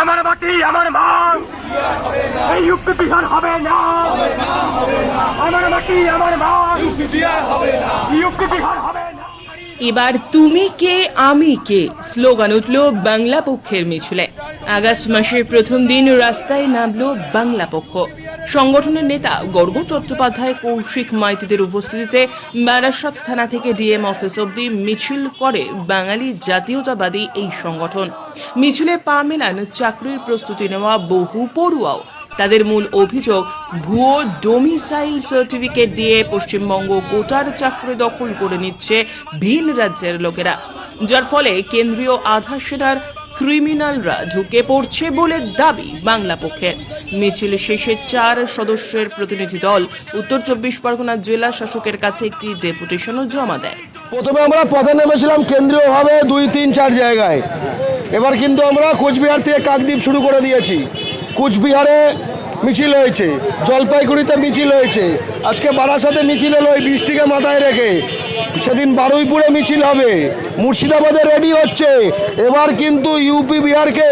আমার মাটি, আমার মা এই ইউপি বিহার হবে না। আমার মাটি, আমার মা ইউপি বিহার হবে এবার তুমি কে, আমি কে? স্লোগান উঠল বাংলা পক্ষের মিছিলে। আগস্ট মাসের প্রথম দিন রাস্তায় নামলো বাংলা পক্ষ। সংগঠনের নেতা গর্গ চট্টোপাধ্যায় কৌশিক মাইতিদের উপস্থিতিতে বারাসত থানা থেকে ডিএম অফিস অব্দি মিছিল করে বাঙালি জাতীয়তাবাদী এই সংগঠন। মিছিলে পা মেলান চাকরির প্রস্তুতি নেওয়া বহু পড়ুয়াও। তাদের মূল অভিযোগ, ভুয়ো ডোমিসাইল সার্টিফিকেট দিয়ে পশ্চিমবঙ্গ কোটার চাকরি দখল করে নিচ্ছে ভিন রাজ্যের লোকেরা। যার ফলে কেন্দ্রীয় আধা সেনার ক্রিমিনালরা ঢুকে পড়ছে বলে দাবি বাংলা পক্ষের মিছিল শেষে চার সদস্যের প্রতিনিধি দল উত্তর চব্বিশ পরগনা জেলা শাসকের কাছে একটি ডেপুটেশনও জমা দেয়। প্রথমে আমরা পথে নেমেছিলাম কেন্দ্রীয়ভাবে দুই, তিন, চার জায়গায়। এবার কিন্তু আমরা কোচবিহার থেকে কাকদ্বীপ শুরু করে দিয়েছি। কোচবিহারে মিছিল হয়েছে। জলপাইগুড়িতে মিছিল হয়েছে। আজকে বারাসাতে মিছিল হলো এই বৃষ্টিকে মাথায় রেখে। সেদিন বারুইপুরে মিছিল হবে। মুর্শিদাবাদে রেডি হচ্ছে। এবার কিন্তু ইউপি, বিহারকে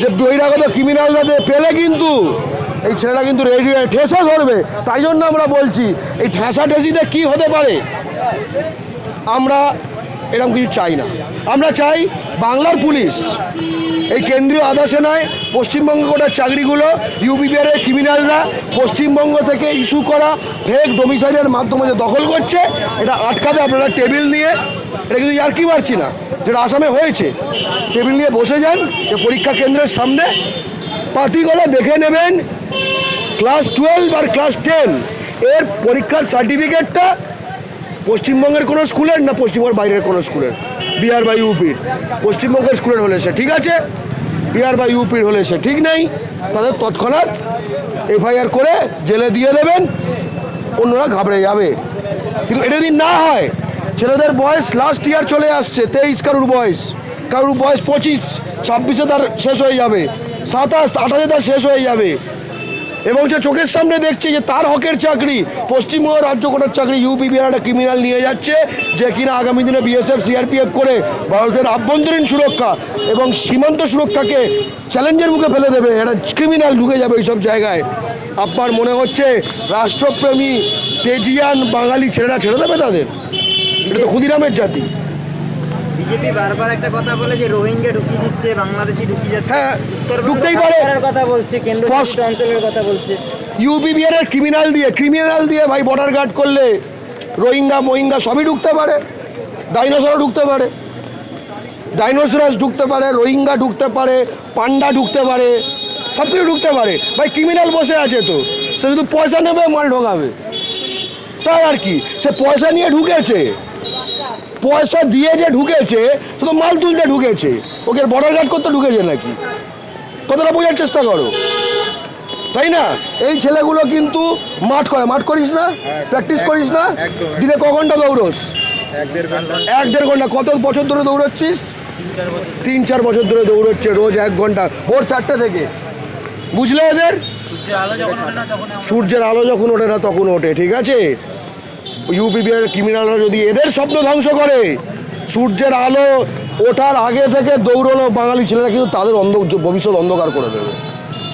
যে বহিরাগত ক্রিমিনালরা পেলে কিন্তু, এই ছেলেটা কিন্তু রেডি হয়ে ঠেসা ধরবে। তাই জন্য আমরা বলছি, এই ঠেসা ঠেসিতে কি হতে পারে? আমরা এরকম কিছু চাই না। আমরা চাই বাংলার পুলিশ এই কেন্দ্রীয় আধা সেনায় পশ্চিমবঙ্গ কোটার চাকরিগুলো ইউপিপিআরের ক্রিমিনালরা পশ্চিমবঙ্গ থেকে ইস্যু করা ফেক ডোমিসাইলের মাধ্যমে যে দখল করছে, এটা আটকাতে আপনারা টেবিল নিয়ে, এটা কিন্তু আর কি পারছি না, যেটা আসামে হয়েছে। টেবিল নিয়ে বসে যান, যে পরীক্ষা কেন্দ্রের সামনে পাতিগলা দেখে নেবেন ক্লাস টুয়েলভ আর ক্লাস টেন এর পরীক্ষার সার্টিফিকেটটা পশ্চিমবঙ্গের কোনো স্কুলের না পশ্চিমবঙ্গের বাইরের কোনো স্কুলের? বিহার বা ইউপির। পশ্চিমবঙ্গের স্কুলের হলে সে, ঠিক আছে? বিহার বা ইউপির হলে সে, ঠিক নেই? তাদের তৎক্ষণাৎ এফআইআর করে জেলে দিয়ে দেবেন, অন্যরা ঘাবড়ে যাবে। কিন্তু এটা যদি না হয়, ছেলেদের বয়স লাস্ট ইয়ার চলে আসছে, তেইশ কারুর বয়স। কারুর বয়স পঁচিশ, ছাব্বিশে তার শেষ হয়ে যাবে, সাতাশ, আঠাশে তার শেষ হয়ে যাবে। এবং যে চোখের সামনে দেখছে যে তার হকের চাকরি, পশ্চিমবঙ্গ রাজ্য কোটার চাকরি ইউপি একটা ক্রিমিনাল নিয়ে যাচ্ছে, যে কিনা আগামী দিনে বিএসএফ সিআরপিএফ করে ভারতের আভ্যন্তরীণ সুরক্ষা এবং সীমান্ত সুরক্ষাকে চ্যালেঞ্জের মুখে ফেলে দেবে, একটা ক্রিমিনাল ঢুকে যাবে এইসব জায়গায়। আপনার মনে হচ্ছে রাষ্ট্রপ্রেমী তেজিয়ান বাঙালি ছেলেরা ছেড়ে দেবে তাদের? এটা তো ক্ষুদিরামের জাতি। বিজেপি বারবার একটা কথা বলে যে রোহিঙ্গা ঢুকিয়ে দিচ্ছে বাংলাদেশি ঢুকিয়ে যাচ্ছে। হ্যাঁ, ঢুকতেই পারে। কথা বলছে কেন্দ্র স্পষ্ট- অঞ্চলের কথা বলছে। ক্রিমিনাল দিয়ে ক্রিমিনাল দিয়ে ভাই বর্ডার গার্ড করলে রোহিঙ্গা মোহিঙ্গা সবই ঢুকতে পারে। ডাইনোসরও ঢুকতে পারে। ডাইনোসরাস ঢুকতে পারে রোহিঙ্গা ঢুকতে পারে পান্ডা ঢুকতে পারে সব কিছু ঢুকতে পারে। ভাই ক্রিমিনাল বসে আছে তো সে শুধু পয়সা নেবে মাল ঢোকাবে। তাই আর কি সে পয়সা নিয়ে ঢুকেছে। পয়সা দিয়ে যে ঢুকেছে শুধু মাল তুলতে ঢুকেছে ওকে বর্ডার গার্ড করতে ঢুকেছে নাকি? কতটা বোঝার চেষ্টা করো? তাই না? এই ছেলেগুলো কিন্তু মাঠ করে মাঠ করিস না? প্র্যাকটিস করিস না? দিনে ক ঘণ্টা দৌড়োস? এক দেড় ঘণ্টা। এক দেড় ঘণ্টা। কত বছর ধরে দৌড়চ্ছিস? তিন চার বছর। ধরে দৌড়চ্ছে রোজ এক ঘণ্টা। ভোর চারটে থেকে। বুঝলে এদের? সূর্যের আলো যখন ওঠে না তখন ওঠে ঠিক আছে? ইউপি বিহারের ক্রিমিনালরা যদি এদের স্বপ্ন ধ্বংস করে সূর্যের আলো ওঠার আগে থেকে দৌড়নো বাঙালি ছেলেরা কিন্তু তাদের অন্ধ ভবিষ্যৎ অন্ধকার করে দেবে।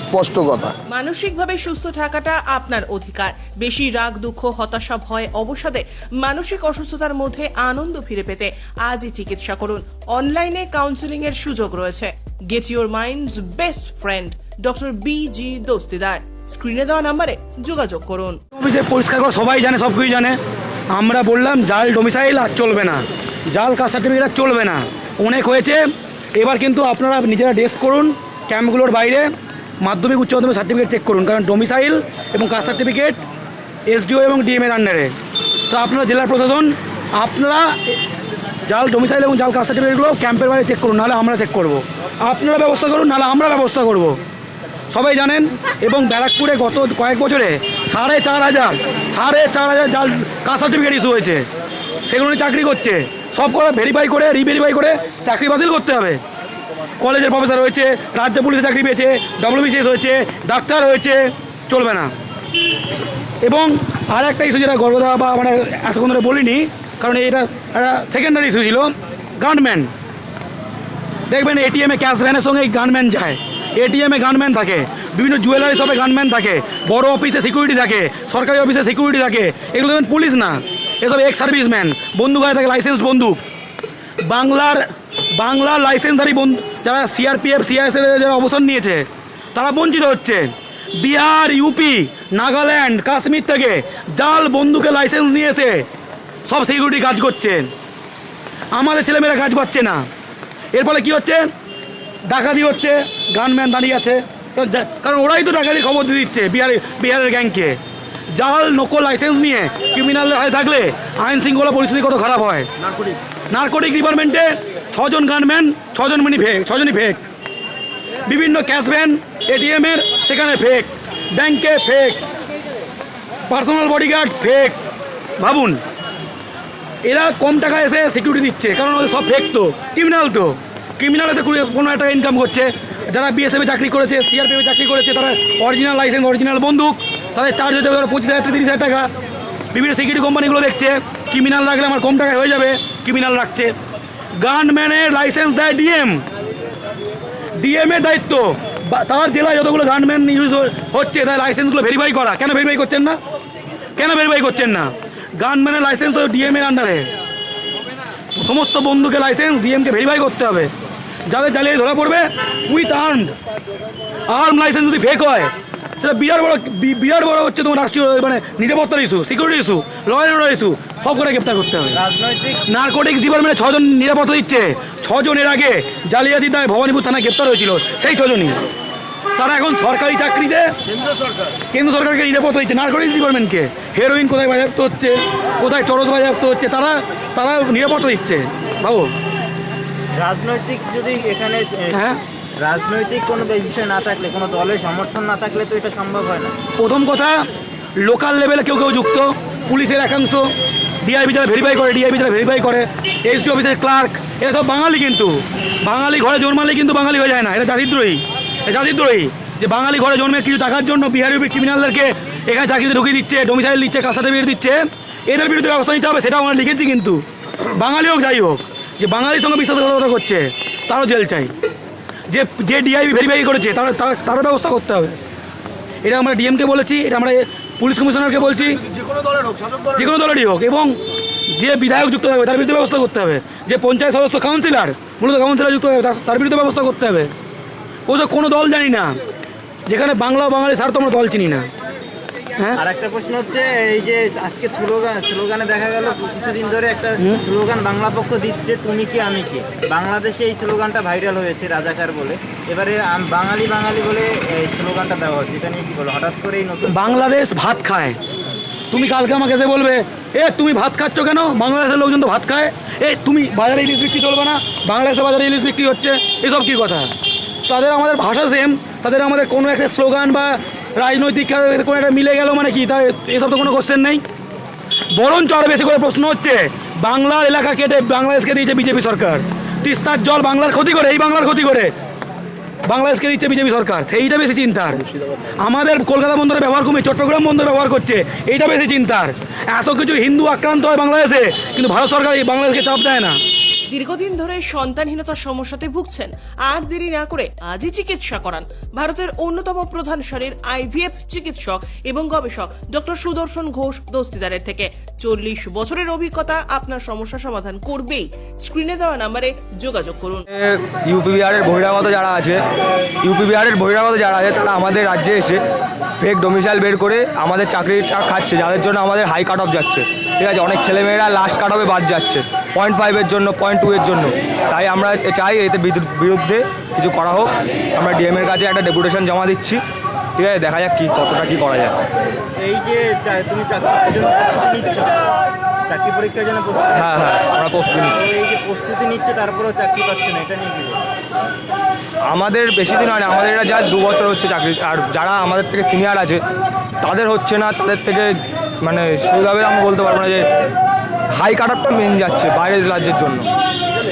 স্পষ্ট কথা। মানসিকভাবে সুস্থ থাকাটা আপনার অধিকার। বেশি রাগ দুঃখ হতাশা ভয় অবসাদে মানসিক অসুস্থতার মধ্যে আনন্দ ফিরে পেতে আজই চিকিৎসা করুন। অনলাইনে কাউন্সিলিং এর সুযোগ রয়েছে। Get your mind's best friend doctor B G Dastidar স্ক্রিনে দেওয়া নাম্বারে যোগাযোগ করুন। পরিষ্কার করে সবাই জানে সবকিছু জানে। আমরা বললাম, জাল ডোমিসাইল আর চলবে না। জাল কাস্ট সার্টিফিকেট আর চলবে না। অনেক হয়েছে। এবার কিন্তু আপনারা নিজেরা ডেস্ক করুন, ক্যাম্পগুলোর বাইরে। মাধ্যমিক, উচ্চ মাধ্যমিক সার্টিফিকেট চেক করুন, কারণ ডোমিসাইল এবং কাস্ট সার্টিফিকেট এসডিও এবং ডিএম এর আন্ডারে তো আপনারা জেলা প্রশাসন, আপনারা জাল ডোমিসাইল এবং জাল কাস্ট সার্টিফিকেটগুলো ক্যাম্পের বাইরে চেক করুন, নাহলে আমরা চেক করব। আপনারা ব্যবস্থা করুন, নাহলে আমরা ব্যবস্থা করব। সবাই জানেন, এবং ব্যারাকপুরে গত কয়েক বছরে সাড়ে চার হাজার, সাড়ে চার হাজার জাল কাস্ট সার্টিফিকেট ইস্যু হয়েছে? সেগুলো নিয়ে চাকরি করছে। সব করে ভেরিফাই করে রিভেরিফাই করে চাকরি বাতিল করতে হবে। কলেজের প্রফেসর হয়েছে, রাজ্য পুলিশে চাকরি পেয়েছে ডব্লিউবিসিএস হয়েছে, ডাক্তার হয়েছে, চলবে না। এবং আর একটা ইস্যু যেটা গর্বদা বা মানে এতক্ষণ ধরে বলিনি, কারণ এটা একটা সেকেন্ডারি ইস্যু ছিল গানম্যান দেখবেন এটিএমে ক্যাশ ভ্যানের সঙ্গে গানম্যান যায়। এটিএমে গানম্যান থাকে, বিভিন্ন জুয়েলারি শপে গানম্যান থাকে, বড় অফিসে সিকিউরিটি থাকে, সরকারি অফিসে সিকিউরিটি থাকে, এগুলো দেখবেন পুলিশ না। এসব এক্স সার্ভিসম্যান বন্দুক হয়ে থাকে লাইসেন্স বন্দুক বাংলার বাংলার লাইসেন্সধারী বন্ধু, যারা সিআরপিএফ সিআইএসএফ যারা অবসর নিয়েছে, তারা বঞ্চিত হচ্ছে। বিহার ইউপি নাগাল্যান্ড, কাশ্মীর থেকে জাল বন্দুকের লাইসেন্স নিয়েছে, সব সিকিউরিটি কাজ করছে। আমাদের ছেলেমেয়েরা কাজ পাচ্ছে না। এর ফলে কী হচ্ছে? ডাকাতি হচ্ছে গানম্যান দাঁড়িয়ে আছে। কারণ ওরাই তো ডাকাতি খবর দিয়ে দিচ্ছে বিহারে বিহারের গ্যাংকে জাল নকল লাইসেন্স নিয়ে ক্রিমিনালের হাতে থাকলে আইন শৃঙ্খলা পরিস্থিতি কত খারাপ হয়? নার্কোটিক। ডিপার্টমেন্টে ছজন গানম্যান ছজন মিনি ফেক ছজনই ফেক বিভিন্ন ক্যাশ ভ্যান এটিএমের সেখানে ফেক ব্যাংকে ফেক পার্সোনাল বডিগার্ড ফেক ভাবুন এরা কম টাকা এসে সিকিউরিটি দিচ্ছে কারণ ওদের সব ফেক তো ক্রিমিনাল তো। ক্রিমিনাল এসে কোনো একটা ইনকাম করছে। যারা বিএসএফে চাকরি করেছে সিআরপিএফে চাকরি করেছে, তারা অরিজিনাল লাইসেন্স অরিজিনাল বন্দুক, তাদের চার্জ হচ্ছে ধরো পঁচিশ হাজার, তিরিশ হাজার টাকা। বিভিন্ন সিকিউরিটি কোম্পানিগুলো দেখছে ক্রিমিনাল রাখলে আমার কম টাকায় হয়ে যাবে ক্রিমিনাল রাখছে। গানম্যানের লাইসেন্স দেয় ডিএম ডিএম এর দায়িত্ব। তার জেলায় যতগুলো গানম্যান ইউজ হচ্ছে তার লাইসেন্সগুলো ভেরিফাই করা। কেন ভেরিফাই করছেন না? কেন ভেরিফাই করছেন না? গানম্যানের লাইসেন্স ডিএম এর আন্ডারে সমস্ত বন্ধুকে লাইসেন্স ডিএমকে ভেরিফাই করতে হবে। যাদের জ্বালিয়ে ধরা পড়বে উইথ আর্ম আর্ম লাইসেন্স যদি ফেক হয় সেটা বিরাট বড় বিরাট বড় হচ্ছে তোমার রাষ্ট্রীয় মানে নিরাপত্তার issue security issue law and order issue সব করে গ্রেপ্তার করতে হবে। নার্কোটিক্স ডিপার্টমেন্টে ছজন নিরাপত্তা দিচ্ছে। ছজনের আগে জালিয়াতি দায় ভবানীপুর থানায় গ্রেপ্তার হয়েছিল সেই ছজনই। তারা এখন সরকারি চাকরিতে কেন্দ্র সরকারকে নিরাপত্তা দিচ্ছে। নার্কোটিক্স ডিপার্টমেন্টকে হেরোইন কোথায় বাজেয়াপ্ত হচ্ছে কোথায় চরস বাজেয়াপ্ত হচ্ছে তারা তারা নিরাপত্তা দিচ্ছে। ভাবো। রাজনৈতিক যদি এখানে হ্যাঁ। রাজনৈতিক কোনো বিষয় না থাকলে কোনো দলের সমর্থন না থাকলে তো এটা সম্ভব হয় না। প্রথম কথা লোকাল লেভেলে কেউ কেউ যুক্ত পুলিশের একাংশ ডিআইবি যারা ভেরিফাই করে ডিআইবি যারা ভেরিফাই করে এসডি অফিসের ক্লার্ক এরা সব বাঙালি কিন্তু। বাঙালি ঘরে জন্মালে কিন্তু বাঙালি হয়ে যায় না এটা জাতিদ্রোহী। এটা জাতিদ্রোহী যে বাঙালি ঘরে জন্মে কিছু টাকার জন্য বিহারি ক্রিমিনালদেরকে এখানে চাকরিতে ঢুকিয়ে দিচ্ছে ডোমিসাইল দিচ্ছে কাস্ট সার্টিফিকেট দিচ্ছে এদের বিরুদ্ধে ব্যবস্থা নিতে হবে সেটা আমরা লিখেছি কিন্তু। বাঙালি হোক যাই হোক যে বাঙালির সঙ্গে বিশ্বাসঘাতকতা করছে, তারও জেল চাই। যে যে ডিআইবি ভেরিফাই করেছে, তার, তার- তারও ব্যবস্থা করতে হবে। এটা আমরা ডিএমকে বলেছি, এটা আমরা পুলিশ কমিশনারকে বলছি। যে কোনো দলেরই হোক, এবং যে বিধায়ক যুক্ত থাকবে, তার বিরুদ্ধে ব্যবস্থা করতে হবে। যে পঞ্চায়েত সদস্য কাউন্সিলর মূলত কাউন্সিলর যুক্ত থাকবে, তার- বিরুদ্ধে ব্যবস্থা করতে হবে। ওসব কোনো দল জানি না, যেখানে বাংলা বাঙালি স্বার্থ আমরা দল চিনি না। আর একটা প্রশ্ন হচ্ছে এই যে আজকে স্লোগান স্লোগানে দেখা গেল কিছুদিন ধরে একটা স্লোগান বাংলা পক্ষ দিচ্ছে তুমি কি আমি কি? বাংলাদেশে এই স্লোগানটা ভাইরাল হয়েছে রাজাকার বলে। এবারে আম- বাঙালি বাঙালি বলে এই স্লোগানটা দেওয়া হচ্ছে এটা নিয়ে কি বলো? হঠাৎ করে এই নতুন বাংলাদেশ ভাত খায়। তুমি কালকে আমাকে এসে বলবে এ তুমি ভাত খাচ্ছ কেন? বাংলাদেশের লোকজন তো ভাত খায়। এ তুমি বাজারে ইলিশ বিক্রি চলবে না। বাংলাদেশের বাজারে ইলিশ বিক্রি হচ্ছে। এসব কি কথা? তাদের আমাদের ভাষা সেম তাদের আমাদের কোনো একটা স্লোগান বা রাজনৈতিক কোনো একটা মিলে গেল মানে কি? তার এসব তো কোনো কোশ্চেন নেই। বরঞ্চ আরও বেশি করে প্রশ্ন হচ্ছে, বাংলার এলাকা কেটে বাংলাদেশকে দিয়েছে বিজেপি সরকার। তিস্তার জল বাংলার ক্ষতি করে, এই বাংলার ক্ষতি করে। বাংলাদেশকে দিচ্ছে বিজেপি সরকার, সেইটা বেশি চিন্তার। আমাদের কলকাতা বন্দরে ব্যবহার কমে, চট্টগ্রাম বন্দরে ব্যবহার করছে, এইটা বেশি চিন্তার। এত কিছু হিন্দু আক্রান্ত হয় বাংলাদেশে, কিন্তু ভারত সরকার এই বাংলাদেশকে চাপ দেয় না। দীর্ঘদিন ধরে সন্তানহীনতার সমস্যাতে ভুগছেন। আর দেরি না করে আজই চিকিৎসা করান। ভারতের অন্যতম প্রধান সারির আইভিএফ চিকিৎসক এবং গবেষক ডক্টর সুদর্শন ঘোষ দস্তিদারের থেকে চল্লিশ বছরের অভিজ্ঞতা আপনার সমস্যা সমাধান করবেই। স্ক্রিনে দেওয়া নাম্বারে যোগাযোগ করুন। ইউপি বিহারের বহিরাগত যারা আছে ইউপি বিহারের বহিরাগত যারা আছে, তারা আমাদের রাজ্যে এসে ফেক ডোমিসাইল বের করে আমাদের চাকরিটা খাচ্ছে, যাদের জন্য আমাদের হাই কাট অফ যাচ্ছে। ঠিক আছে, অনেক ছেলেমেয়েরা লাস্ট কাট অফে বাদ যাচ্ছে। পয়েন্ট ফাইভের জন্য পয়েন্ট টু এর জন্য। তাই আমরা চাই এতে বিদ্যুৎ- বিরুদ্ধে কিছু করা হোক। আমরা ডিএমের কাছে একটা ডেপুটেশন জমা দিচ্ছি। ঠিক আছে দেখা যাক কী কতটা কী করা যায়। এই যে তুমি নিচ্ছ? চাকরি পরীক্ষার জন্য প্রস্তুতি হ্যাঁ হ্যাঁ আমরা প্রস্তুতি নিচ্ছি। এই যে প্রস্তুতি নিচ্ছে তারপরেও চাকরি পাচ্ছে না এটা নিয়ে কি আমাদের বেশি দিন হয় না আমাদের এটা জাস্ট দু বছর হচ্ছে চাকরি। আর যারা আমাদের থেকে সিনিয়র আছে তাদের হচ্ছে না তাদের থেকে মানে সেইভাবে আমি বলতে পারব না যে হাই কাট আপটা মেন যাচ্ছে বাইরের রাজ্যের জন্য।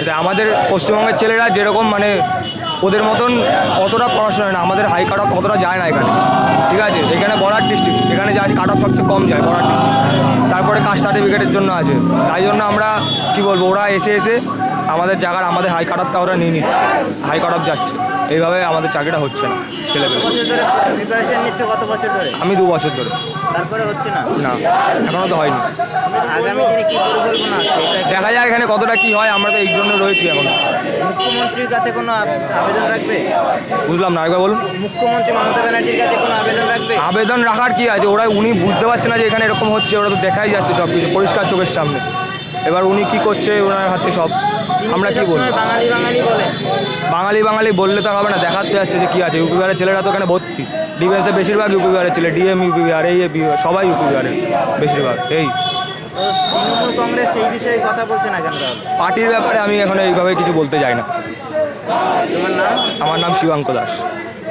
এটা আমাদের পশ্চিমবঙ্গের ছেলেরা যেরকম মানে ওদের মতন অতটা পড়াশোনা না, আমাদের হাই কাট অফ অতটা যায় না এখানে। ঠিক আছে? এখানে বর্ডার ডিস্ট্রিক্ট এখানে যা কাট অফ সবচেয়ে কম যায় বর্ডার ডিস্ট্রিক্ট তারপরে কাস্ট সার্টিফিকেটের জন্য আছে। তাই জন্য আমরা কি বলব, ওরা এসে এসে আমাদের জায়গার আমাদের হাই কাট আপটা ওরা নিয়ে নিচ্ছে। হাই কাট আপ যাচ্ছে। এইভাবে আমাদের চাকরিটা হচ্ছে না ছেলেপেলে। প্রিপারেশন নিচ্ছে? কত বছর ধরে? আমি দু বছর ধরে। তারপরে হচ্ছে না? না এখনও তো হয়নি। আগামী দিনে কি পরিকল্পনা দেখা যায় এখানে কতটা কি হয় আমরা তো এই জন্য রয়েছি এখন। মুখ্যমন্ত্রীর কাছে কোনো আবেদন রাখবে? বুঝলাম না আরেকবার বলুন। মুখ্যমন্ত্রী মমতা ব্যানার্জির কাছে কোনো আবেদন রাখবে? আবেদন রাখার কি আছে? ওরা উনি বুঝতে পারছে না যে এখানে এরকম হচ্ছে ওরা তো দেখাই যাচ্ছে সব কিছু পরিষ্কার চোখের সামনে। এবার উনি কি করছে ওনার হাতে সব আমরা কি বলব? বাঙালি বাঙালি বলে বাঙালি বাঙালি বললে তো হবে না দেখাতে যাচ্ছে যে কি আছে। ইউপি বিহারের ছেলেরা তো এখানে ভর্তি। ডিফেন্সে বেশিরভাগ ইউপি বিহারের ছেলে ডিএম ইউপি বিহার এই সবাই ইউপি বিহারের বেশিরভাগ এই। তৃণমূল কংগ্রেস এই বিষয়ে কথা বলছে না কেন পার্টির ব্যাপারে আমি এখন এইভাবে কিছু বলতে চাই না। আমার নাম শিবাঙ্ক দাস।